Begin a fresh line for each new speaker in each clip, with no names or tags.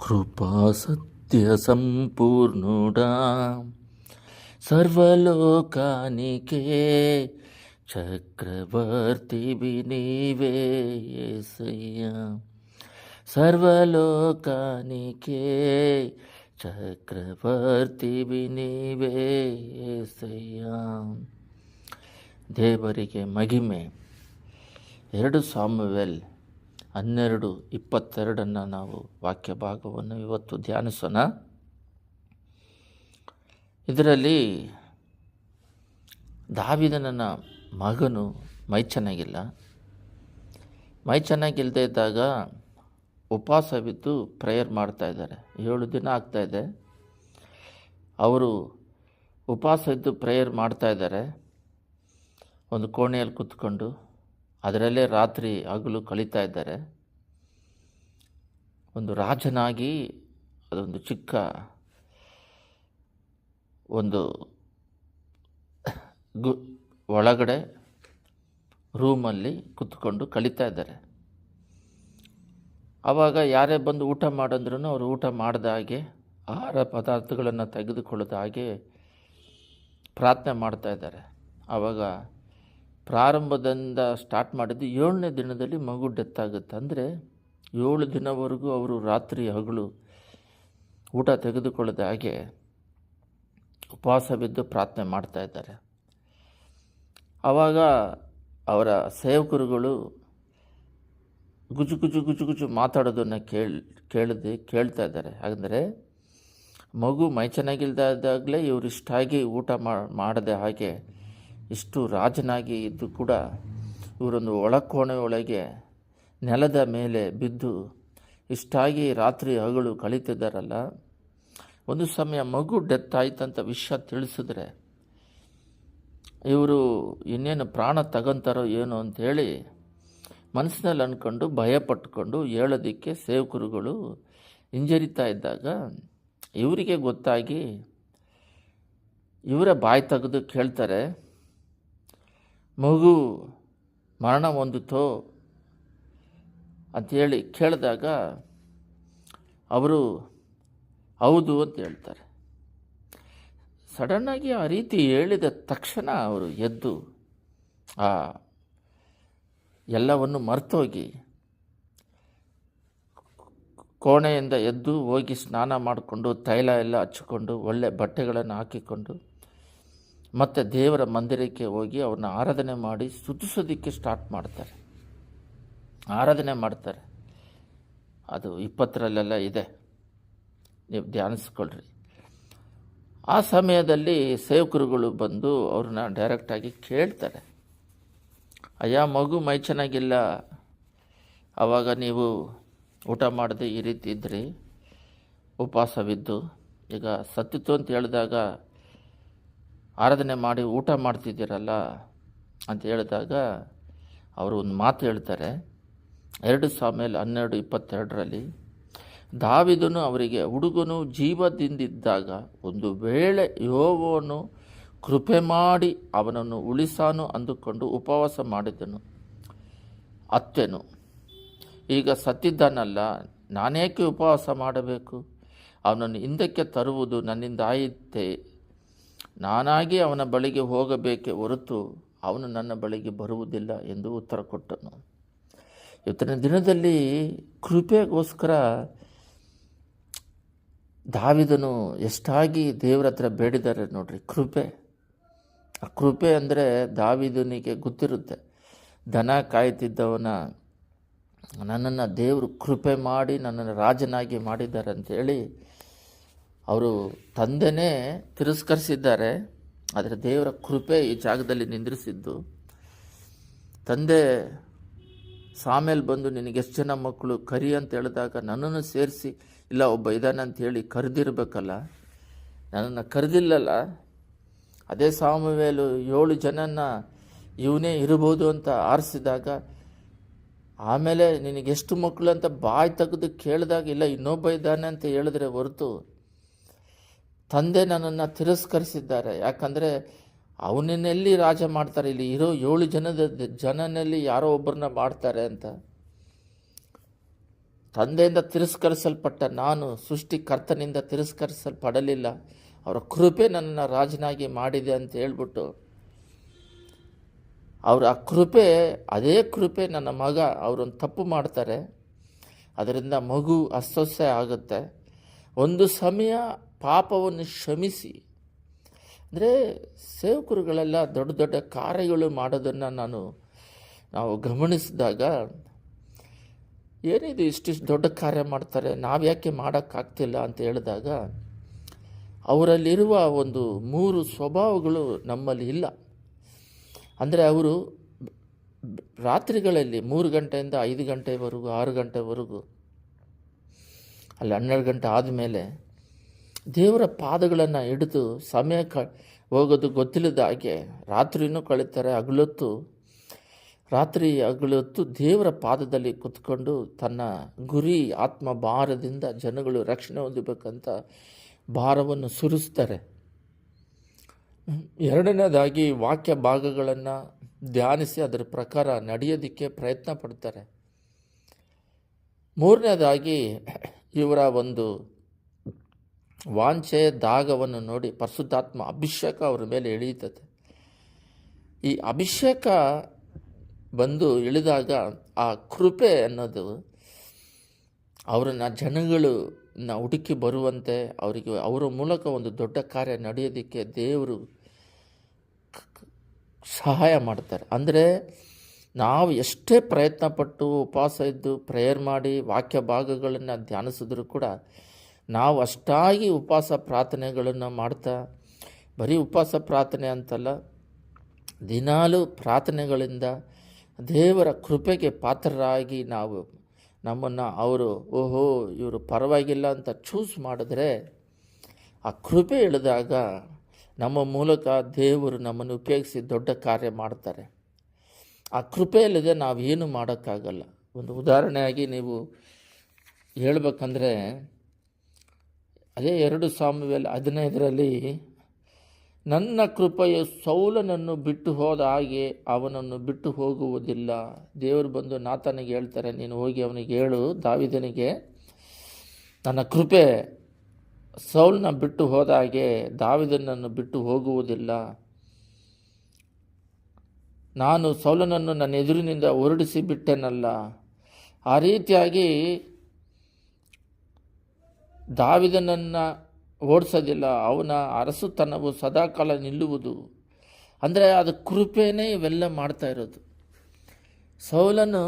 కృపా సత్య సంపూర్ణుడా సర్వలోకానికే చక్రవర్తివి నీవే యేసయ్యా సర్వలోకానికే ಚಕ್ರವರ್ತಿವಿ ನೀವೇ ಏಸಯ್ಯ ದೇವರಿಗೆ ಮಹಿಮೆ ಎರಡು ಸಾಮುವೆಲ್ ಹನ್ನೆರಡು ಇಪ್ಪತ್ತೆರಡನ್ನು ನಾವು ವಾಕ್ಯ ಭಾಗವನ್ನು ಇವತ್ತು ಧ್ಯಾನಿಸೋಣ. ಇದರಲ್ಲಿ ದಾವಿದನನ ಮಗನು ಮೈ ಚೆನ್ನಾಗಿಲ್ಲ ಮೈ ಚೆನ್ನಾಗಿಲ್ಲದೆ ಇದ್ದಾಗ ಉಪವಾಸವಿದ್ದು ಪ್ರೇಯರ್ ಮಾಡ್ತಾ ಇದ್ದಾರೆ. ಏಳು ದಿನ ಆಗ್ತಾಯಿದೆ ಅವರು ಉಪವಾಸ ಇದ್ದು ಪ್ರೇಯರ್ ಮಾಡ್ತಾ ಇದ್ದಾರೆ. ಒಂದು ಕೋಣೆಯಲ್ಲಿ ಕೂತ್ಕೊಂಡು ಅದರಲ್ಲೇ ರಾತ್ರಿ ಹಗಲು ಕಳೀತಾ ಇದ್ದಾರೆ. ಒಂದು ರಾಜನಾಗಿ ಅದೊಂದು ಚಿಕ್ಕ ಒಂದು ಗು ಒಳಗಡೆ ರೂಮಲ್ಲಿ ಕುತ್ಕೊಂಡು ಕಳೀತಾ ಇದ್ದಾರೆ. ಆವಾಗ ಯಾರೇ ಬಂದು ಊಟ ಮಾಡಂದ್ರೂ ಅವರು ಊಟ ಮಾಡಿದ ಹಾಗೆ ಆಹಾರ ಪದಾರ್ಥಗಳನ್ನು ತೆಗೆದುಕೊಳ್ಳದ ಹಾಗೆ ಪ್ರಾರ್ಥನೆ ಮಾಡ್ತಾ ಇದ್ದಾರೆ. ಆವಾಗ ಪ್ರಾರಂಭದಿಂದ ಸ್ಟಾರ್ಟ್ ಮಾಡಿದ್ದು ಏಳನೇ ದಿನದಲ್ಲಿ ಮಗು ಡೆತ್ ಆಗುತ್ತೆ. ಅಂದರೆ ಏಳು ದಿನವರೆಗೂ ಅವರು ರಾತ್ರಿ ಹಗಲು ಊಟ ತೆಗೆದುಕೊಳ್ಳದ ಹಾಗೆ ಉಪವಾಸ ಬಿದ್ದು ಪ್ರಾರ್ಥನೆ ಮಾಡ್ತಾ ಇದ್ದಾರೆ. ಆವಾಗ ಅವರ ಸೇವಕರುಗಳು ಗುಜು ಗುಜು ಗುಜು ಗುಜು ಮಾತಾಡೋದನ್ನು ಕೇಳಿ, ಕೇಳಿದೆ, ಕೇಳ್ತಾ ಇದ್ದಾರೆ. ಹಾಗಂದರೆ ಮಗು ಮೈ ಚೆನ್ನಾಗಿಲ್ದಾದಾಗಲೇ ಇವರು ಇಷ್ಟಾಗಿ ಊಟ ಮಾಡದೆ ಹಾಗೆ ಇಷ್ಟು ರಾಜನಾಗಿ ಇದ್ದು ಕೂಡ ಇವರೊಂದು ಒಳಕೋಣೆಯೊಳಗೆ ನೆಲದ ಮೇಲೆ ಬಿದ್ದು ಇಷ್ಟಾಗಿ ರಾತ್ರಿ ಹಗಳು ಕಳೀತಿದ್ದಾರಲ್ಲ. ಒಂದು ಸಮಯ ಮಗು ಡೆತ್ ಆಯ್ತಂತ ವಿಷಯ ತಿಳಿಸಿದ್ರೆ ಇವರು ಇನ್ನೇನು ಪ್ರಾಣ ತಗೊಂತಾರೋ ಏನು ಅಂಥೇಳಿ ಮನಸ್ಸಿನಲ್ಲಿ ಅಂದ್ಕೊಂಡು ಭಯ ಪಟ್ಕೊಂಡು ಹೇಳೋದಕ್ಕೆ ಸೇವಕರುಗಳು ಹಿಂಜರಿತಾ ಇದ್ದಾಗ ಇವರಿಗೆ ಗೊತ್ತಾಗಿ ಇವರ ಬಾಯಿ ತೆಗೆದು ಕೇಳ್ತಾರೆ. ಮಗು ಮರಣ ಹೊಂದಿತೋ ಅಂಥೇಳಿ ಕೇಳಿದಾಗ ಅವರು ಹೌದು ಅಂತ ಹೇಳ್ತಾರೆ. ಸಡನ್ನಾಗಿ ಆ ರೀತಿ ಹೇಳಿದ ತಕ್ಷಣ ಅವರು ಎದ್ದು ಆ ಎಲ್ಲವನ್ನು ಮರೆತೋಗಿ ಕೋಣೆಯಿಂದ ಎದ್ದು ಹೋಗಿ ಸ್ನಾನ ಮಾಡಿಕೊಂಡು ತೈಲ ಎಲ್ಲ ಹಚ್ಚಿಕೊಂಡು ಒಳ್ಳೆ ಬಟ್ಟೆಗಳನ್ನು ಹಾಕಿಕೊಂಡು ಮತ್ತು ದೇವರ ಮಂದಿರಕ್ಕೆ ಹೋಗಿ ಅವ್ರನ್ನ ಆರಾಧನೆ ಮಾಡಿ ಸ್ತುತಿಸೋದಕ್ಕೆ ಸ್ಟಾರ್ಟ್ ಮಾಡ್ತಾರೆ. ಆರಾಧನೆ ಮಾಡ್ತಾರೆ. ಅದು ಇಪ್ಪತ್ತರಲ್ಲೆಲ್ಲ ಇದೆ. ನೀವು ಧ್ಯಾನಿಸ್ಕೊಳ್ರಿ. ಆ ಸಮಯದಲ್ಲಿ ಸೇವಕರುಗಳು ಬಂದು ಅವ್ರನ್ನ ಡೈರೆಕ್ಟಾಗಿ ಕೇಳ್ತಾರೆ. ಅಯ್ಯ, ಮಗು ಮೈ ಚೆನ್ನಾಗಿಲ್ಲ. ಆವಾಗ ನೀವು ಊಟ ಮಾಡದೆ ಈ ರೀತಿ ಇದ್ರಿ. ಉಪವಾಸವಿದ್ದು. ಈಗ ಸತ್ತಿತ್ತು ಅಂತ ಹೇಳಿದಾಗ ಆರಾಧನೆ ಮಾಡಿ ಊಟ ಮಾಡ್ತಿದ್ದೀರಲ್ಲ ಅಂತ ಹೇಳಿದಾಗ ಅವರು ಒಂದು ಮಾತು ಹೇಳ್ತಾರೆ. ಎರಡು ಸಾಮೇಲೆ ಹನ್ನೆರಡು ಇಪ್ಪತ್ತೆರಡರಲ್ಲಿ, ದಾವಿದನು ಅವರಿಗೆ ಹುಡುಗನು ಜೀವದಿಂದಿದ್ದಾಗ ಒಂದು ವೇಳೆ ಯೋವನು ಕೃಪೆ ಮಾಡಿ ಅವನನ್ನು ಉಳಿಸಾನು ಅಂದುಕೊಂಡು ಉಪವಾಸ ಮಾಡಿದನು, ಅತ್ತೆನು? ಈಗ ಸತ್ತಿದ್ದಾನಲ್ಲ, ನಾನೇಕೆ ಉಪವಾಸ ಮಾಡಬೇಕು? ಅವನನ್ನು ಹಿಂದಕ್ಕೆ ತರುವುದು ನನ್ನಿಂದ ಆಯಿತೆ ನಾನಾಗಿ ಅವನ ಬಳಿಗೆ ಹೋಗಬೇಕೆ ಹೊರತು ಅವನು ನನ್ನ ಬಳಿಗೆ ಬರುವುದಿಲ್ಲ ಎಂದು ಉತ್ತರ ಕೊಟ್ಟನು. ಇವತ್ತಿನ ದಿನದಲ್ಲಿ ಕೃಪೆಗೋಸ್ಕರ ದಾವಿದನು ಎಷ್ಟಾಗಿ ದೇವರ ಹತ್ರ ಬೇಡಿದ್ದಾರೆ ನೋಡ್ರಿ. ಕೃಪೆ. ಆ ಕೃಪೆ ಅಂದರೆ ದಾವಿದನಿಗೆ ಗೊತ್ತಿರುತ್ತೆ. ದನ ಕಾಯ್ತಿದ್ದವನ, ನನ್ನನ್ನು ದೇವರು ಕೃಪೆ ಮಾಡಿ ನನ್ನನ್ನು ರಾಜನಾಗಿ ಮಾಡಿದ್ದಾರೆ ಅಂಥೇಳಿ ಅವರು ತಂದೆನೇ ತಿರಸ್ಕರಿಸಿದ್ದಾರೆ, ಆದರೆ ದೇವರ ಕೃಪೆ ಈ ಜಾಗದಲ್ಲಿ ನಿಂದ್ರಿಸಿದ್ದು. ತಂದೆ ಸಾಮೇಲೆ ಬಂದು, ನಿನಗೆ ಎಷ್ಟು ಜನ ಮಕ್ಕಳು, ಕರಿ ಅಂತ ಹೇಳಿದಾಗ ನನ್ನನ್ನು ಸೇರಿಸಿ, ಇಲ್ಲ, ಒಬ್ಬ ಇದ್ದಾನೆ ಅಂತ ಹೇಳಿ ಕರೆದಿರ್ಬೇಕಲ್ಲ? ನನ್ನನ್ನು ಕರೆದಿಲ್ಲಲ್ಲ. ಅದೇ ಸಾಮವೇಲು ಏಳು ಜನನ ಇವನೇ ಇರ್ಬೋದು ಅಂತ ಆರಿಸಿದಾಗ, ಆಮೇಲೆ ನಿನಗೆಷ್ಟು ಮಕ್ಕಳು ಅಂತ ಬಾಯಿ ತೆಗೆದು ಕೇಳಿದಾಗ, ಇಲ್ಲ, ಇನ್ನೊಬ್ಬ ಇದ್ದಾನೆ ಅಂತ ಹೇಳಿದ್ರೆ ಹೊರತು ತಂದೆ ನನ್ನನ್ನು ತಿರಸ್ಕರಿಸಿದ್ದಾರೆ. ಯಾಕಂದರೆ ಅವನನ್ನೆಲ್ಲಿ ರಾಜ ಮಾಡ್ತಾರೆ? ಇಲ್ಲಿ ಇರೋ ಏಳು ಜನದ ಜನನಲ್ಲಿ ಯಾರೋ ಒಬ್ಬರನ್ನ ಮಾಡ್ತಾರೆ ಅಂತ. ತಂದೆಯಿಂದ ತಿರಸ್ಕರಿಸಲ್ಪಟ್ಟ ನಾನು ಸೃಷ್ಟಿಕರ್ತನಿಂದ ತಿರಸ್ಕರಿಸಲ್ಪಡಲಿಲ್ಲ. ಅವರ ಕೃಪೆ ನನ್ನನ್ನು ರಾಜನಾಗಿ ಮಾಡಿದೆ ಅಂತ ಹೇಳ್ಬಿಟ್ಟು. ಅವರ ಆ ಕೃಪೆ, ಅದೇ ಕೃಪೆ ನನ್ನ ಮಗ ಅವರೊಂದು ತಪ್ಪು ಮಾಡ್ತಾರೆ. ಅದರಿಂದ ಮಗು ಅಸ್ವಸ್ಥ ಆಗುತ್ತೆ. ಒಂದು ಸಮಯ ಪಾಪವನ್ನು ಶ್ರಮಿಸಿ ಅಂದರೆ ಸೇವಕರುಗಳೆಲ್ಲ ದೊಡ್ಡ ದೊಡ್ಡ ಕಾರ್ಯಗಳು ಮಾಡೋದನ್ನು ನಾನು, ನಾವು ಗಮನಿಸಿದಾಗ ಏನಿದು ಇಷ್ಟಿಷ್ಟು ದೊಡ್ಡ ಕಾರ್ಯ ಮಾಡ್ತಾರೆ, ನಾವು ಯಾಕೆ ಮಾಡೋಕ್ಕಾಗ್ತಿಲ್ಲ ಅಂತ ಹೇಳಿದಾಗ ಅವರಲ್ಲಿರುವ ಒಂದು ಮೂರು ಸ್ವಭಾವಗಳು ನಮ್ಮಲ್ಲಿ ಇಲ್ಲ. ಅಂದರೆ ಅವರು ರಾತ್ರಿಗಳಲ್ಲಿ ಮೂರು ಗಂಟೆಯಿಂದ ಐದು ಗಂಟೆವರೆಗೂ, ಆರು ಗಂಟೆವರೆಗೂ, ಅಲ್ಲಿ ಹನ್ನೆರಡು ಗಂಟೆ ಆದಮೇಲೆ ದೇವರ ಪಾದಗಳನ್ನು ಹಿಡಿದು ಸಮಯ ಕ, ಹೋಗೋದು ಗೊತ್ತಿಲ್ಲದ ಹಾಗೆ ರಾತ್ರಿನೂ ಕಳೀತಾರೆ. ಹಗಲೊತ್ತು, ರಾತ್ರಿ ಹಗಲೊತ್ತು ದೇವರ ಪಾದದಲ್ಲಿ ಕುತ್ಕೊಂಡು ತನ್ನ ಗುರಿ ಆತ್ಮ ಭಾರದಿಂದ ಜನಗಳು ರಕ್ಷಣೆ ಹೊಂದಬೇಕಂತ ಭಾರವನ್ನು ಸುರಿಸ್ತಾರೆ. ಎರಡನೇದಾಗಿ ವಾಕ್ಯ ಭಾಗಗಳನ್ನು ಧ್ಯಾನಿಸಿ ಅದರ ಪ್ರಕಾರ ನಡೆಯೋದಕ್ಕೆ ಪ್ರಯತ್ನ ಪಡ್ತಾರೆ. ಮೂರನೇದಾಗಿ ಇವರ ಒಂದು ವಾಂಛೆ ದಾಗವನ್ನು ನೋಡಿ ಪರಿಶುದ್ಧಾತ್ಮ ಅಭಿಷೇಕ ಅವರ ಮೇಲೆ ಇಳಿಯುತ್ತದೆ ಈ ಅಭಿಷೇಕ ಬಂದು ಇಳಿದಾಗ ಆ ಕೃಪೆ ಅನ್ನೋದು ಅವರನ್ನು ಜನಗಳು ಹುಡುಕಿ ಬರುವಂತೆ ಅವರಿಗೆ ಅವರ ಮೂಲಕ ಒಂದು ದೊಡ್ಡ ಕಾರ್ಯ ನಡೆಯೋದಕ್ಕೆ ದೇವರು ಸಹಾಯ ಮಾಡ್ತಾರೆ. ಅಂದರೆ ನಾವು ಎಷ್ಟೇ ಪ್ರಯತ್ನ ಪಟ್ಟು ಉಪವಾಸ ಇದ್ದು ಪ್ರೇಯರ್ ಮಾಡಿ ವಾಕ್ಯ ಭಾಗಗಳನ್ನು ಧ್ಯಾನಿಸಿದ್ರು ಕೂಡ ನಾವು ಅಷ್ಟಾಗಿ ಉಪವಾಸ ಪ್ರಾರ್ಥನೆಗಳನ್ನು ಮಾಡ್ತಾ, ಬರೀ ಉಪವಾಸ ಪ್ರಾರ್ಥನೆ ಅಂತಲ್ಲ, ದಿನಾಲೂ ಪ್ರಾರ್ಥನೆಗಳಿಂದ ದೇವರ ಕೃಪೆಗೆ ಪಾತ್ರರಾಗಿ ನಾವು ನಮ್ಮನ್ನು ಅವರು, ಓಹೋ, ಇವರು ಪರವಾಗಿಲ್ಲ ಅಂತ ಚೂಸ್ ಮಾಡಿದ್ರೆ, ಆ ಕೃಪೆ ಇಳಿದಾಗ ನಮ್ಮ ಮೂಲಕ ದೇವರು ನಮ್ಮನ್ನು ಉಪಯೋಗಿಸಿ ದೊಡ್ಡ ಕಾರ್ಯ ಮಾಡ್ತಾರೆ. ಆ ಕೃಪೆಯಲ್ಲಿದೆ ನಾವೇನು ಮಾಡೋಕ್ಕಾಗಲ್ಲ. ಒಂದು ಉದಾಹರಣೆಯಾಗಿ ನೀವು ಹೇಳ್ಬೇಕಂದ್ರೆ ಅದೇ ಎರಡು ಸಾಮುವೆಲ್ ಹದಿನೈದರಲ್ಲಿ, ನನ್ನ ಕೃಪೆಯು ಸೌಲನನ್ನು ಬಿಟ್ಟು ಹೋದ ಹಾಗೆ ಅವನನ್ನು ಬಿಟ್ಟು ಹೋಗುವುದಿಲ್ಲ. ದೇವರು ಬಂದು ನಾತನಿಗೆ ಹೇಳ್ತಾರೆ, ನೀನು ಹೋಗಿ ಅವನಿಗೆ ಹೇಳು. ದಾವಿದನಿಗೆ, ನನ್ನ ಕೃಪೆ ಸೌಲನ ಬಿಟ್ಟು ಹೋದ ಹಾಗೆ ದಾವಿದನನ್ನು ಬಿಟ್ಟು ಹೋಗುವುದಿಲ್ಲ. ನಾನು ಸೌಲನನ್ನು ನನ್ನ ಎದುರಿನಿಂದ ಹೊರಡಿಸಿ ಬಿಟ್ಟೆನಲ್ಲ ಆ ರೀತಿಯಾಗಿ ದಾವಿದನನ್ನು ಓಡಿಸೋದಿಲ್ಲ, ಅವನ ಅರಸುತನವು ಸದಾಕಾಲ ನಿಲ್ಲುವುದು. ಅಂದರೆ ಅದು ಕೃಪೆನೇ ಇವೆಲ್ಲ ಮಾಡ್ತಾ ಇರೋದು. ಸೌಲನು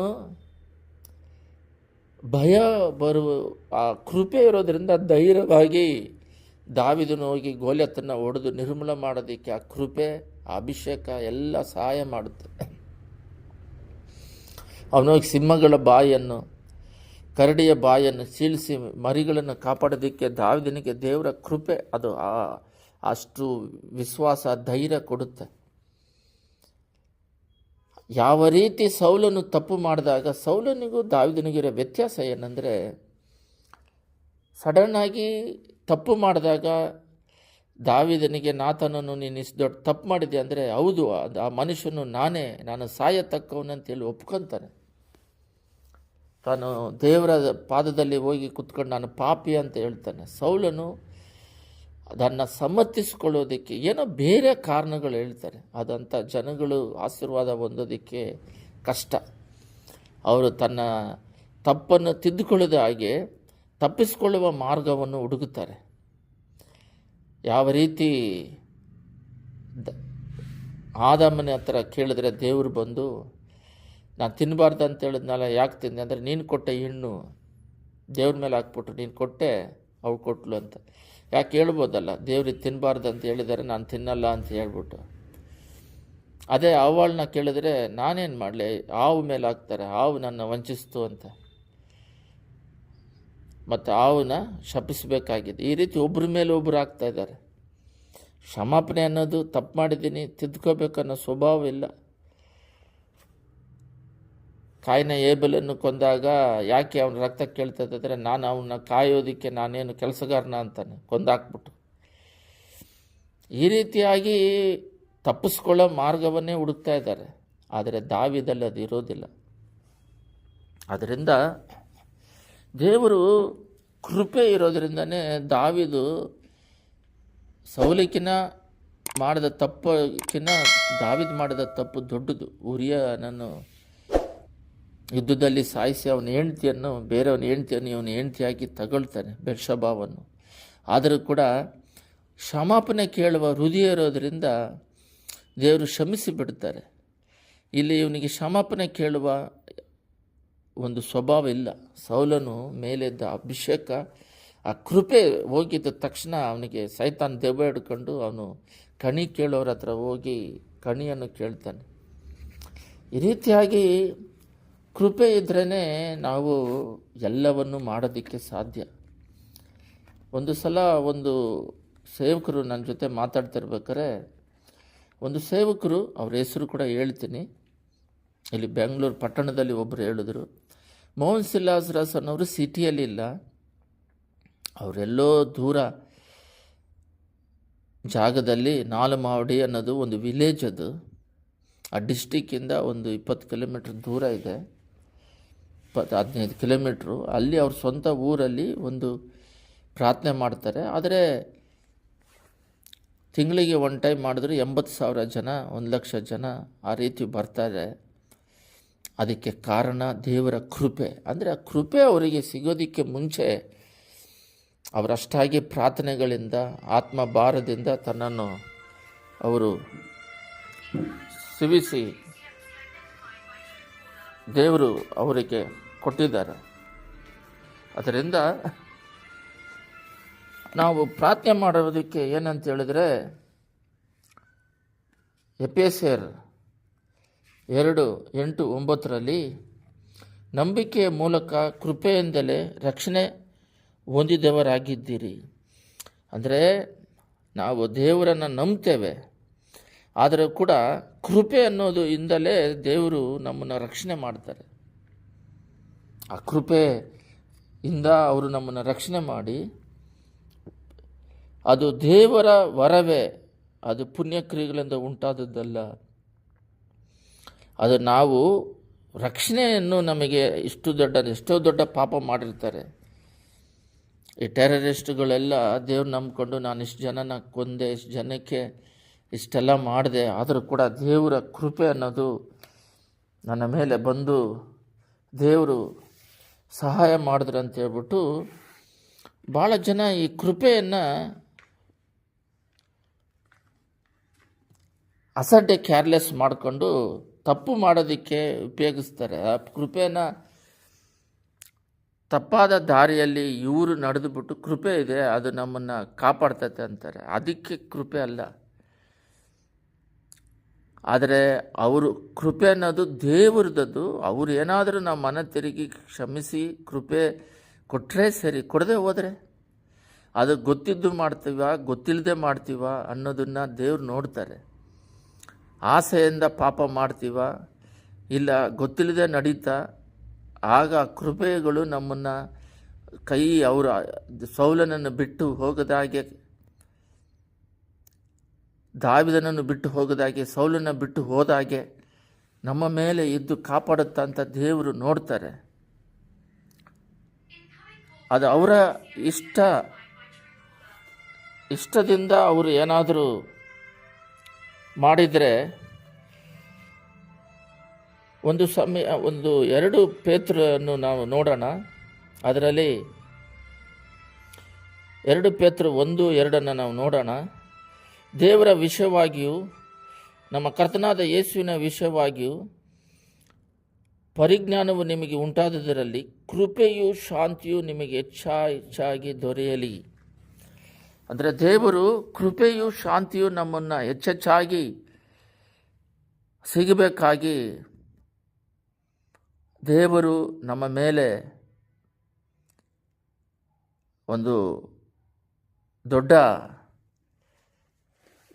ಭಯ ಬರುವ, ಆ ಕೃಪೆ ಇರೋದರಿಂದ ಧೈರ್ಯವಾಗಿ ದಾವಿದನು ಹೋಗಿ ಗೋಲ್ಯತನ್ನು ಹೊಡೆದು ನಿರ್ಮೂಲ ಮಾಡೋದಕ್ಕೆ ಆ ಕೃಪೆ ಅಭಿಷೇಕ ಎಲ್ಲ ಸಹಾಯ ಮಾಡುತ್ತೆ. ಅವನೋಗಿ ಸಿಂಹಗಳ ಬಾಯನ್ನು ಕರಡಿಯ ಬಾಯನ್ನು ಸೀಳಿಸಿ ಮರಿಗಳನ್ನು ಕಾಪಾಡೋದಕ್ಕೆ ದಾವಿದನಿಗೆ ದೇವರ ಕೃಪೆ, ಅದು ಅಷ್ಟು ವಿಶ್ವಾಸ, ಧೈರ್ಯ ಕೊಡುತ್ತೆ. ಯಾವ ರೀತಿ ಸೌಲನ್ನು ತಪ್ಪು ಮಾಡಿದಾಗ ಸೌಲನಿಗೂ ದಾವಿದನಿಗಿರೋ ವ್ಯತ್ಯಾಸ ಏನಂದರೆ ಸಡನ್ನಾಗಿ ತಪ್ಪು ಮಾಡಿದಾಗ ದಾವಿದನಿಗೆ ನಾತನನ್ನು ನೀನು ಇಷ್ಟು ದೊಡ್ಡ ತಪ್ಪು ಮಾಡಿದೆ ಅಂದರೆ, ಹೌದು ಅದು ಆ ಮನುಷ್ಯನು ನಾನೇ, ನಾನು ಸಾಯತಕ್ಕವನಂತೇಳಿ ಒಪ್ಕೊತಾನೆ. ತಾನು ದೇವರ ಪಾದದಲ್ಲಿ ಹೋಗಿ ಕುತ್ಕೊಂಡು ನಾನು ಪಾಪಿ ಅಂತ ಹೇಳ್ತಾನೆ. ಸೌಲನು ಅದನ್ನು ಸಮ್ಮತಿಸ್ಕೊಳ್ಳೋದಕ್ಕೆ ಏನೋ ಬೇರೆ ಕಾರಣಗಳು ಹೇಳ್ತಾರೆ. ಅದಂಥ ಜನಗಳು ಆಶೀರ್ವಾದ ಹೊಂದೋದಕ್ಕೆ ಕಷ್ಟ. ಅವರು ತನ್ನ ತಪ್ಪನ್ನು ತಿದ್ದುಕೊಳ್ಳದ ಹಾಗೆ ತಪ್ಪಿಸಿಕೊಳ್ಳುವ ಮಾರ್ಗವನ್ನು ಹುಡುಗುತ್ತಾರೆ ಯಾವ ರೀತಿ ಆದಾಮನ ಹತ್ರ ಕೇಳಿದ್ರೆ ದೇವರು ಬಂದು ನಾನು ತಿನ್ನಬಾರ್ದು ಅಂತ ಹೇಳಿದ್ನಲ್ಲ, ಯಾಕೆ ತಿಂದೆ? ಅಂದರೆ ನೀನು ಕೊಟ್ಟೆ ಹೆಣ್ಣು ದೇವ್ರ ಮೇಲೆ ಹಾಕ್ಬಿಟ್ರು, ನೀನು ಕೊಟ್ಟೆ, ಅವಳು ಕೊಟ್ಟಲು ಅಂತ. ಯಾಕೆ ಹೇಳ್ಬೋದಲ್ಲ, ದೇವ್ರಿಗೆ ತಿನ್ನಬಾರ್ದು ಅಂತ ಹೇಳಿದರೆ ನಾನು ತಿನ್ನಲ್ಲ ಅಂತ ಹೇಳ್ಬಿಟ್ಟು. ಅದೇ ಅವಳನ್ನ ಕೇಳಿದ್ರೆ, ನಾನೇನು ಮಾಡಲಿ? ಹಾವು ಮೇಲೆ ಹಾಕ್ತಾರೆ, ಹಾವು ನನ್ನ ವಂಚಿಸ್ತು ಅಂತ. ಮತ್ತು ಹಾವನ್ನ ಶಪಿಸಬೇಕಾಗಿದೆ. ಈ ರೀತಿ ಒಬ್ಬರ ಮೇಲೆ ಒಬ್ಬರು ಆಗ್ತಾ ಇದ್ದಾರೆ. ಕ್ಷಮಾಪಣೆ ಅನ್ನೋದು ತಪ್ಪು ಮಾಡಿದ್ದೀನಿ, ತಿದ್ಕೋಬೇಕನ್ನೋ ಸ್ವಭಾವ ಇಲ್ಲ. ಕಾಯಿನ ಏಬಲನ್ನು ಕೊಂದಾಗ ಯಾಕೆ ಅವನ ರಕ್ತ ಕೇಳ್ತದಂದರೆ ನಾನು ಅವನ್ನ ಕಾಯೋದಕ್ಕೆ ನಾನೇನು ಕೆಲಸಗಾರನ ಅಂತಾನೆ ಕೊಂದಾಕ್ಬಿಟ್ಟು ಈ ರೀತಿಯಾಗಿ ತಪ್ಪಿಸ್ಕೊಳ್ಳೋ ಮಾರ್ಗವನ್ನೇ ಹುಡುಕ್ತಾ ಇದ್ದಾರೆ. ಆದರೆ ದಾವಿದಲ್ಲಿ ಅದು ಇರೋದಿಲ್ಲ. ಅದರಿಂದ ದೇವರು ಕೃಪೆ ಇರೋದರಿಂದನೇ ದಾವಿದು ಸೌಲಿಕಿನ ಮಾಡಿದ ತಪ್ಪಕ್ಕಿಂತ ದಾವಿದ್ ಮಾಡಿದ ತಪ್ಪು ದೊಡ್ಡದು. ಉರಿಯನನ್ನು ಯುದ್ಧದಲ್ಲಿ ಸಾಯಿಸಿ ಅವನ ಹೆಂಡ್ತಿಯನ್ನು, ಬೇರೆಯವನ ಹೆಂಡ್ತಿಯನ್ನು ಇವನ ಹೆಂಡತಿಯಾಗಿ ತಗೊಳ್ತಾನೆ ಬೆರ್ಷಭಾವನ್ನು ಆದರೂ ಕೂಡ ಕ್ಷಮಾಪಣೆ ಕೇಳುವ ಹೃದಯ ಇರೋದರಿಂದ ದೇವರು ಶ್ರಮಿಸಿ ಬಿಡ್ತಾರೆ ಇಲ್ಲಿ ಇವನಿಗೆ ಕ್ಷಮಾಪಣೆ ಕೇಳುವ ಒಂದು ಸ್ವಭಾವ ಇಲ್ಲ. ಸೌಲನು ಮೇಲೆದ್ದ ಅಭಿಷೇಕ, ಆ ಕೃಪೆ ಹೋಗಿದ್ದ ತಕ್ಷಣ ಅವನಿಗೆ ಸೈತಾನ್ ದೆವ್ವ ಹಿಡ್ಕೊಂಡು ಅವನು ಕಣಿ ಕೇಳೋರ ಹತ್ರ ಹೋಗಿ ಕಣಿಯನ್ನು ಕೇಳ್ತಾನೆ. ಈ ರೀತಿಯಾಗಿ ಕೃಪೆ ಇದ್ರೇ ನಾವು ಎಲ್ಲವನ್ನು ಮಾಡೋದಕ್ಕೆ ಸಾಧ್ಯ. ಒಂದು ಸಲ ಒಂದು ಸೇವಕರು ನನ್ನ ಜೊತೆ ಮಾತಾಡ್ತಿರ್ಬೇಕಾರೆ ಒಂದು ಸೇವಕರು ಅವ್ರ ಹೆಸರು ಕೂಡ ಹೇಳ್ತೀನಿ. ಇಲ್ಲಿ ಬೆಂಗಳೂರು ಪಟ್ಟಣದಲ್ಲಿ ಒಬ್ಬರು ಹೇಳಿದ್ರು, ಮೋಹನ್ ಸಿಲ್ಲಾಸ್ರಾಸ್ ಅನ್ನೋರು ಸಿಟಿಯಲ್ಲಿಲ್ಲ ಅವರೆಲ್ಲೋ ದೂರ ಜಾಗದಲ್ಲಿ ನಾಲಮಾವಡಿ ಅನ್ನೋದು ಒಂದು ವಿಲೇಜ್ ಅದು. ಆ ಡಿಸ್ಟಿಕ್ಕಿಂದ ಒಂದು ಇಪ್ಪತ್ತು ಕಿಲೋಮೀಟ್ರ್ ದೂರ ಇದೆ. ಇಪ್ಪತ್ತು ಹದಿನೈದು ಕಿಲೋಮೀಟ್ರು. ಅಲ್ಲಿ ಅವ್ರ ಸ್ವಂತ ಊರಲ್ಲಿ ಒಂದು ಪ್ರಾರ್ಥನೆ ಮಾಡ್ತಾರೆ. ಆದರೆ ತಿಂಗಳಿಗೆ ಒನ್ ಟೈಮ್ ಮಾಡಿದ್ರೆ ಎಂಬತ್ತು ಸಾವಿರ ಜನ, ಒಂದು ಲಕ್ಷ ಜನ ಆ ರೀತಿ ಬರ್ತಾರೆ ಅದಕ್ಕೆ ಕಾರಣ ದೇವರ ಕೃಪೆ. ಅಂದರೆ ಆ ಕೃಪೆ ಅವರಿಗೆ ಸಿಗೋದಕ್ಕೆ ಮುಂಚೆ ಅವರಷ್ಟಾಗಿ ಪ್ರಾರ್ಥನೆಗಳಿಂದ ಆತ್ಮ ಭಾರದಿಂದ ತನ್ನನ್ನು ಅವರು ಸಿವಿಸಿ ದೇವರು ಅವರಿಗೆ ಕೊಟ್ಟಿದ್ದಾರೆ. ಅದರಿಂದ ನಾವು ಪ್ರಾರ್ಥನೆ ಮಾಡೋದಕ್ಕೆ ಏನಂತ ಹೇಳಿದ್ರೆ ಎಪಿಎಸ್ಎರ್ ಎರಡು ಎಂಟು ಒಂಬತ್ತರಲ್ಲಿ ನಂಬಿಕೆಯ ಮೂಲಕ ಕೃಪೆಯಿಂದಲೇ ರಕ್ಷಣೆ ಹೊಂದಿದವರಾಗಿದ್ದೀರಿ. ಅಂದರೆ ನಾವು ದೇವರನ್ನು ನಂಬ್ತೇವೆ. ಆದರೆ ಕೂಡ ಕೃಪೆ ಅನ್ನೋದು ಇಂದಲೇ ದೇವರು ನಮ್ಮನ್ನು ರಕ್ಷಣೆ ಮಾಡ್ತಾರೆ. ಆ ಕೃಪೆ ಇಂದ ಅವರು ನಮ್ಮನ್ನು ರಕ್ಷಣೆ ಮಾಡಿ, ಅದು ದೇವರ ವರವೇ, ಅದು ಪುಣ್ಯಕ್ರಿಯೆಗಳಿಂದ ಉಂಟಾದದ್ದಲ್ಲ. ಅದು ನಾವು ರಕ್ಷಣೆಯನ್ನು ನಮಗೆ ಇಷ್ಟು ದೊಡ್ಡ, ಎಷ್ಟೋ ದೊಡ್ಡ ಪಾಪ ಮಾಡಿರ್ತಾರೆ. ಈ ಟೆರರಿಸ್ಟ್ಗಳೆಲ್ಲ ದೇವ್ರು ನಂಬಿಕೊಂಡು ನಾನು ಇಷ್ಟು ಜನನ ಕೊಂದೆ, ಇಷ್ಟು ಜನಕ್ಕೆ ಇಷ್ಟೆಲ್ಲ ಮಾಡಿದೆ, ಆದರೂ ಕೂಡ ದೇವರ ಕೃಪೆ ಅನ್ನೋದು ನನ್ನ ಮೇಲೆ ಬಂದು ದೇವರು ಸಹಾಯ ಮಾಡಿದ್ರು ಅಂತ ಹೇಳ್ಬಿಟ್ಟು ಭಾಳ ಜನ ಈ ಕೃಪೆಯನ್ನು ಅಸಡ್ಡೆ ಕೇರ್ಲೆಸ್ ಮಾಡಿಕೊಂಡು ತಪ್ಪು ಮಾಡೋದಕ್ಕೆ ಉಪಯೋಗಿಸ್ತಾರೆ. ಆ ಕೃಪೆನ ತಪ್ಪಾದ ದಾರಿಯಲ್ಲಿ ಇವರು ನಡೆದುಬಿಟ್ಟು ಕೃಪೆ ಇದೆ, ಅದು ನಮ್ಮನ್ನು ಕಾಪಾಡ್ತೈತೆ ಅಂತಾರೆ. ಅದಕ್ಕೆ ಕೃಪೆ ಅಲ್ಲ. ಆದರೆ ಅವರು ಕೃಪೆ ಅನ್ನೋದು ದೇವ್ರದ್ದು. ಅವ್ರು ಏನಾದರೂ ನಾವು ಮನ ತಿರುಗಿ ಕ್ಷಮಿಸಿ ಕೃಪೆ ಕೊಟ್ಟರೆ ಸರಿ, ಕೊಡದೆ ಹೋದರೆ? ಅದು ಗೊತ್ತಿದ್ದು ಮಾಡ್ತೀವ, ಗೊತ್ತಿಲ್ಲದೆ ಮಾಡ್ತೀವ ಅನ್ನೋದನ್ನು ದೇವ್ರು ನೋಡ್ತಾರೆ. ಆಸೆಯಿಂದ ಪಾಪ ಮಾಡ್ತೀವ, ಇಲ್ಲ ಗೊತ್ತಿಲ್ಲದೆ ನಡೀತಾ, ಆಗ ಕೃಪೆಗಳು ನಮ್ಮನ್ನು ಕೈ ಅವರ ಸೌಲನನ್ನು ಬಿಟ್ಟು ಹೋಗದಾಗೆ ದಾವಿದನನ್ನು ಬಿಟ್ಟು ಹೋಗದಾಗೆ, ಸೌಲನ್ನು ಬಿಟ್ಟು ಹೋದಾಗೆ ನಮ್ಮ ಮೇಲೆ ಇದ್ದು ಕಾಪಾಡುತ್ತಾ ಅಂತ ದೇವರು ನೋಡ್ತಾರೆ. ಅದು ಅವರ ಇಷ್ಟ, ಇಷ್ಟದಿಂದ ಅವರು ಏನಾದರೂ ಮಾಡಿದರೆ ಒಂದು ಸಮಯ, ಒಂದು ಎರಡು ಪೇತ್ರನ್ನು ನಾವು ನೋಡೋಣ. ಅದರಲ್ಲಿ ಎರಡು ಪೇತ್ರ ಒಂದು, ಎರಡನ್ನು ನಾವು ನೋಡೋಣ. ದೇವರ ವಿಷಯವಾಗಿಯೂ, ನಮ್ಮ ಕರ್ತನಾದ ಯೇಸುವಿನ ವಿಷಯವಾಗಿಯೂ ಪರಿಜ್ಞಾನವು ನಿಮಗೆ ಉಂಟಾದದರಲ್ಲಿ ಕೃಪೆಯು ಶಾಂತಿಯು ನಿಮಗೆ ಹೆಚ್ಚಾ ಹೆಚ್ಚಾಗಿ ದೊರೆಯಲಿ. ಅಂದರೆ ದೇವರು ಕೃಪೆಯು ಶಾಂತಿಯು ನಮ್ಮನ್ನು ಹೆಚ್ಚೆಚ್ಚಾಗಿ ಸಿಗಬೇಕಾಗಿ ದೇವರು ನಮ್ಮ ಮೇಲೆ ಒಂದು ದೊಡ್ಡ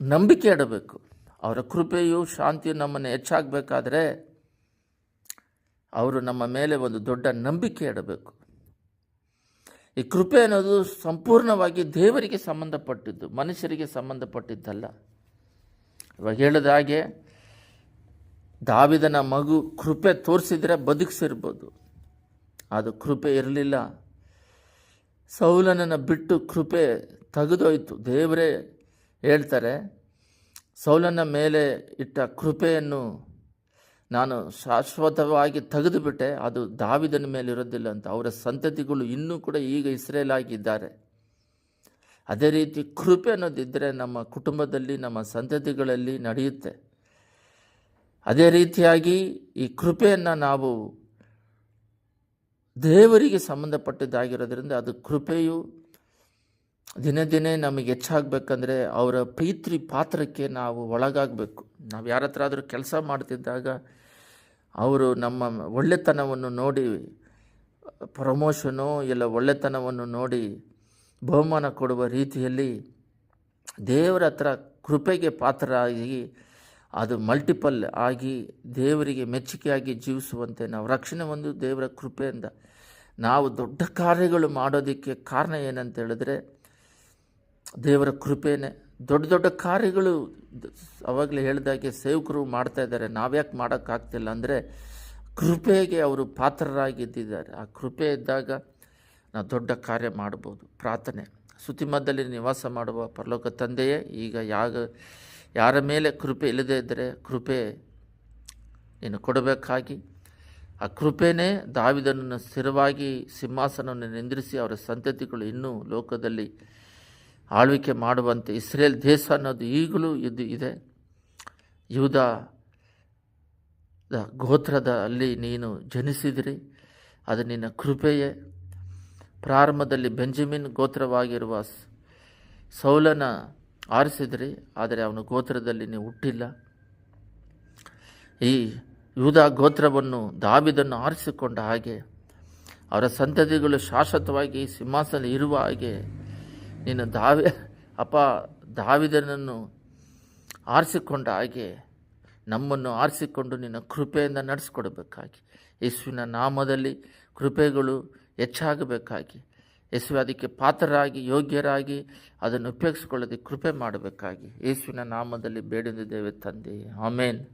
ನಂಬಿಕೆ ಇಡಬೇಕು. ಅವರ ಕೃಪೆಯು ಶಾಂತಿಯು ನಮ್ಮನ್ನು ಹೆಚ್ಚಾಗಬೇಕಾದ್ರೆ ಅವರು ನಮ್ಮ ಮೇಲೆ ಒಂದು ದೊಡ್ಡ ನಂಬಿಕೆ ಇಡಬೇಕು. ಈ ಕೃಪೆ ಅನ್ನೋದು ಸಂಪೂರ್ಣವಾಗಿ ದೇವರಿಗೆ ಸಂಬಂಧಪಟ್ಟಿದ್ದು, ಮನುಷ್ಯರಿಗೆ ಸಂಬಂಧಪಟ್ಟಿದ್ದಲ್ಲ. ಇವಾಗ ಹೇಳಿದ ಹಾಗೆ, ದಾವಿದನ ಮಗು ಕೃಪೆ ತೋರಿಸಿದರೆ ಬದುಕಿಸಿರ್ಬೋದು. ಅದು ಕೃಪೆ ಇರಲಿಲ್ಲ. ಸೌಲನನ್ನು ಬಿಟ್ಟು ಕೃಪೆ ತೆಗೆದೋಯ್ತು. ದೇವರೇ ಹೇಳ್ತಾರೆ, ಸೌಲನ ಮೇಲೆ ಇಟ್ಟ ಕೃಪೆಯನ್ನು ನಾನು ಶಾಶ್ವತವಾಗಿ ತೆಗೆದುಬಿಟ್ಟೆ. ಅದು ದಾವಿದನ ಮೇಲೆ ಇರೋದಿಲ್ಲ ಅಂತ. ಅವರ ಸಂತತಿಗಳು ಇನ್ನೂ ಕೂಡ ಈಗ ಇಸ್ರೇಲ್ ಆಗಿದ್ದಾರೆ. ಅದೇ ರೀತಿ ಕೃಪೆ ಅನ್ನೋದಿದ್ದರೆ ನಮ್ಮ ಕುಟುಂಬದಲ್ಲಿ, ನಮ್ಮ ಸಂತತಿಗಳಲ್ಲಿ ನಡೆಯುತ್ತೆ. ಅದೇ ರೀತಿಯಾಗಿ ಈ ಕೃಪೆಯನ್ನು ನಾವು ದೇವರಿಗೆ ಸಂಬಂಧಪಟ್ಟಿದ್ದಾಗಿರೋದ್ರಿಂದ ಅದು ಕೃಪೆಯು ದಿನೇ ದಿನೇ ನಮಗೆ ಹೆಚ್ಚಾಗಬೇಕಂದ್ರೆ ಅವರ ಪ್ರೀತಿ ಪಾತ್ರಕ್ಕೆ ನಾವು ಒಳಗಾಗಬೇಕು. ನಾವು ಯಾರ ಹತ್ರ ಆದರೂ ಕೆಲಸ ಮಾಡ್ತಿದ್ದಾಗ ಅವರು ನಮ್ಮ ಒಳ್ಳೆತನವನ್ನು ನೋಡಿ, ಪ್ರಮೋಷನು ಇಲ್ಲ ಒಳ್ಳೆತನವನ್ನು ನೋಡಿ ಬಹುಮಾನ ಕೊಡುವ ರೀತಿಯಲ್ಲಿ ದೇವರ ಹತ್ರ ಕೃಪೆಗೆ ಪಾತ್ರರಾಗಿ, ಅದು ಮಲ್ಟಿಪಲ್ ಆಗಿ ದೇವರಿಗೆ ಮೆಚ್ಚುಗೆಯಾಗಿ ಜೀವಿಸುವಂತೆ ನಾವು ರಕ್ಷಣೆ ಒಂದು ದೇವರ ಕೃಪೆಯಿಂದ ನಾವು ದೊಡ್ಡ ಕಾರ್ಯಗಳು ಮಾಡೋದಕ್ಕೆ ಕಾರಣ ಏನಂತ ಹೇಳಿದ್ರೆ ದೇವರ ಕೃಪೆನೇ ದೊಡ್ಡ ದೊಡ್ಡ ಕಾರ್ಯಗಳು ಅವಾಗಲೇ ಹೇಳಿದಾಗೆ ಸೇವಕರು ಮಾಡ್ತಾ ಇದ್ದಾರೆ. ನಾವ್ಯಾಕೆ ಮಾಡೋಕ್ಕಾಗ್ತಿಲ್ಲ ಅಂದರೆ ಕೃಪೆಗೆ ಅವರು ಪಾತ್ರರಾಗಿದ್ದಿದ್ದಾರೆ. ಆ ಕೃಪೆ ಇದ್ದಾಗ ನಾವು ದೊಡ್ಡ ಕಾರ್ಯ ಮಾಡ್ಬೋದು. ಪ್ರಾರ್ಥನೆ. ಸುತಿಮದಲ್ಲಿ ನಿವಾಸ ಮಾಡುವ ಪರಲೋಕ ತಂದೆಯೇ, ಈಗ ಯಾಗ, ಯಾರ ಮೇಲೆ ಕೃಪೆ ಇಲ್ಲದೇ ಇದ್ದರೆ ಕೃಪೆ ನೀನು ಕೊಡಬೇಕಾಗಿ. ಆ ಕೃಪೆನೇ ದಾವಿದನನ್ನು ಸ್ಥಿರವಾಗಿ ಸಿಂಹಾಸನವನ್ನು ನಿಂದಿರಿಸಿ ಅವರ ಸಂತತಿಗಳು ಇನ್ನೂ ಲೋಕದಲ್ಲಿ ಆಳ್ವಿಕೆ ಮಾಡುವಂತೆ ಇಸ್ರೇಲ್ ದೇಶ ಅನ್ನೋದು ಈಗಲೂ ಇದು ಇದೆ. ಯೂದ ಗೋತ್ರದ ಅಲ್ಲಿ ನೀನು ಜನಿಸಿದಿರಿ, ಅದು ನಿನ್ನ ಕೃಪೆಯೇ. ಪ್ರಾರಂಭದಲ್ಲಿ ಬೆಂಜಮಿನ್ ಗೋತ್ರವಾಗಿರುವ ಸೌಲನ ಆರಿಸಿದ್ರಿ, ಆದರೆ ಅವನ ಗೋತ್ರದಲ್ಲಿ ನೀವು ಹುಟ್ಟಿಲ್ಲ. ಈ ಯೂದ ಗೋತ್ರವನ್ನು ದಾವಿದನ್ನು ಆರಿಸಿಕೊಂಡ ಹಾಗೆ, ಅವರ ಸಂತತಿಗಳು ಶಾಶ್ವತವಾಗಿ ಸಿಂಹಾಸನ ಇರುವ ಹಾಗೆ ನೀನು ದಾವಿ, ಅಪ್ಪ ದಾವಿದನನ್ನು ಆರಿಸಿಕೊಂಡ ಹಾಗೆ ನಮ್ಮನ್ನು ಆರಿಸಿಕೊಂಡು ನಿನ್ನ ಕೃಪೆಯಿಂದ ನಡೆಸ್ಕೊಡ್ಬೇಕಾಗಿ. ಯೇಸುವಿನ ನಾಮದಲ್ಲಿ ಕೃಪೆಗಳು ಹೆಚ್ಚಾಗಬೇಕಾಗಿ. ಯೇಸುವೆ ಅದಕ್ಕೆ ಪಾತ್ರರಾಗಿ, ಯೋಗ್ಯರಾಗಿ ಅದನ್ನು ಉಪಯೋಗಿಸ್ಕೊಳ್ಳೋದಕ್ಕೆ ಕೃಪೆ ಮಾಡಬೇಕಾಗಿ. ಯೇಸುವಿನ ನಾಮದಲ್ಲಿ ಬೇಡಿದ್ದೇವೆ ತಂದೆ. ಆಮೇನ್.